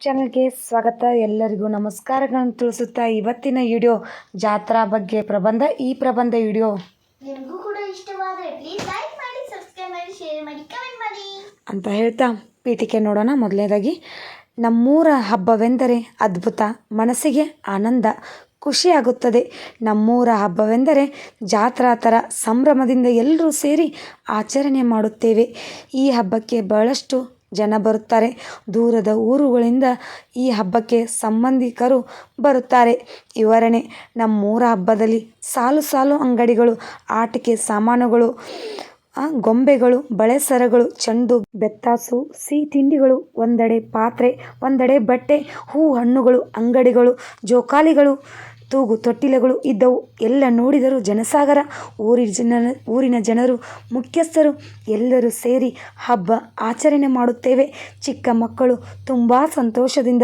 ಚಾನಲ್ಗೆ ಸ್ವಾಗತ. ಎಲ್ಲರಿಗೂ ನಮಸ್ಕಾರಗಳನ್ನು ತಿಳಿಸುತ್ತಾ ಇವತ್ತಿನ ವಿಡಿಯೋ ಜಾತ್ರಾ ಬಗ್ಗೆ ಪ್ರಬಂಧ. ಈ ಪ್ರಬಂಧ ವಿಡಿಯೋ ನಿಮಗೂ ಕೂಡ ಇಷ್ಟವಾದರೆ ಪ್ಲೀಸ್ ಲೈಕ್ ಮಾಡಿ ಸಬ್ಸ್ಕ್ರೈಬ್ ಮಾಡಿ ಶೇರ್ ಮಾಡಿ ಕಮೆಂಟ್ ಮಾಡಿ. ಅಂತ ಹೇಳ್ತಾ ಪೀಠಿಕೆ ನೋಡೋಣ ಮೊದಲನೇದಾಗಿ. ನಮ್ಮೂರ ಹಬ್ಬವೆಂದರೆ ಅದ್ಭುತ ಮನಸ್ಸಿಗೆ ಆನಂದ ಖುಷಿಯಾಗುತ್ತದೆ ನಮ್ಮೂರ ಹಬ್ಬವೆಂದರೆ ಜಾತ್ರಾ ಥರ ಸಂಭ್ರಮದಿಂದ ಎಲ್ಲರೂ ಸೇರಿ ಆಚರಣೆ ಮಾಡುತ್ತೇವೆ. ಈ ಹಬ್ಬಕ್ಕೆ ಬಹಳಷ್ಟು ಜನ ಬರುತ್ತಾರೆ. ದೂರದ ಊರುಗಳಿಂದ ಈ ಹಬ್ಬಕ್ಕೆ ಸಂಬಂಧಿಕರು ಬರುತ್ತಾರೆ. ವಿವರಣೆ, ನಮ್ಮೂರ ಹಬ್ಬದಲ್ಲಿ ಸಾಲು ಸಾಲು ಅಂಗಡಿಗಳು, ಆಟಿಕೆ ಸಾಮಾನುಗಳು ಗೊಂಬೆಗಳು, ಬಳೆ ಸರಗಳು, ಚೆಂಡು, ಬೆತ್ತಾಸು ಸಿಹಿ ತಿಂಡಿಗಳು ಒಂದೆಡೆ ಪಾತ್ರೆ, ಒಂದೆಡೆ ಬಟ್ಟೆ ಹೂ ಹಣ್ಣುಗಳು, ಅಂಗಡಿಗಳು, ಜೋಕಾಲಿಗಳು ತೂಗು ತೊಟ್ಟಿಲುಗಳು ಇದ್ದವು. ಎಲ್ಲ ನೋಡಿದರೂ ಜನಸಾಗರ, ಊರಿನ ಜನ, ಊರಿನ ಜನರು, ಮುಖ್ಯಸ್ಥರು ಎಲ್ಲರೂ ಸೇರಿ ಹಬ್ಬ ಆಚರಣೆ ಮಾಡುತ್ತೇವೆ. ಚಿಕ್ಕ ಮಕ್ಕಳು ತುಂಬ ಸಂತೋಷದಿಂದ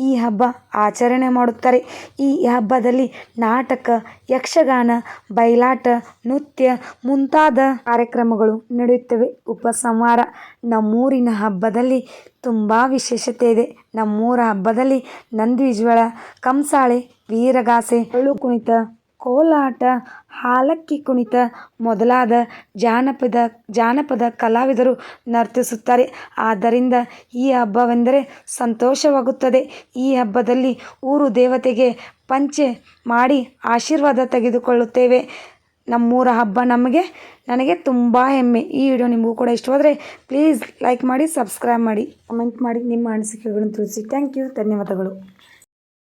ಈ ಹಬ್ಬ ಆಚರಣೆ ಮಾಡುತ್ತಾರೆ. ಈ ಹಬ್ಬದಲ್ಲಿ ನಾಟಕ, ಯಕ್ಷಗಾನ, ಬಯಲಾಟ, ನೃತ್ಯ ಮುಂತಾದ ಕಾರ್ಯಕ್ರಮಗಳು ನಡೆಯುತ್ತವೆ. ಉಪಸಂಹಾರ. ನಮ್ಮೂರಿನ ಹಬ್ಬದಲ್ಲಿ ತುಂಬ ವಿಶೇಷತೆ ಇದೆ. ನಮ್ಮೂರ ಹಬ್ಬದಲ್ಲಿ ನಂದಿಜ್ವಳ, ಕಂಸಾಳೆ ವೀರಗಾಸೆ ಎಳ್ಳು ಕುಣಿತ, ಕೋಲಾಟ, ಹಾಲಕ್ಕಿ ಕುಣಿತ ಮೊದಲಾದ ಜಾನಪದ ಜಾನಪದ ಕಲಾವಿದರು ನರ್ತಿಸುತ್ತಾರೆ. ಆದ್ದರಿಂದ ಈ ಹಬ್ಬವೆಂದರೆ ಸಂತೋಷವಾಗುತ್ತದೆ. ಈ ಹಬ್ಬದಲ್ಲಿ ಊರು ದೇವತೆಗೆ ಪಂಚೆ ಮಾಡಿ ಆಶೀರ್ವಾದ ತೆಗೆದುಕೊಳ್ಳುತ್ತೇವೆ. ನಮ್ಮೂರ ಹಬ್ಬ ನಮಗೆ, ನನಗೆ ತುಂಬ ಹೆಮ್ಮೆ. ಈ ವಿಡಿಯೋ ನಿಮಗೂ ಕೂಡ ಇಷ್ಟವಾದರೆ ಪ್ಲೀಸ್ ಲೈಕ್ ಮಾಡಿ, ಸಬ್ಸ್ಕ್ರೈಬ್ ಮಾಡಿ, ಕಮೆಂಟ್ ಮಾಡಿ ನಿಮ್ಮ ಅನಿಸಿಕೆಗಳನ್ನು ತಿಳಿಸಿ. ಥ್ಯಾಂಕ್ ಯು, ಧನ್ಯವಾದಗಳು.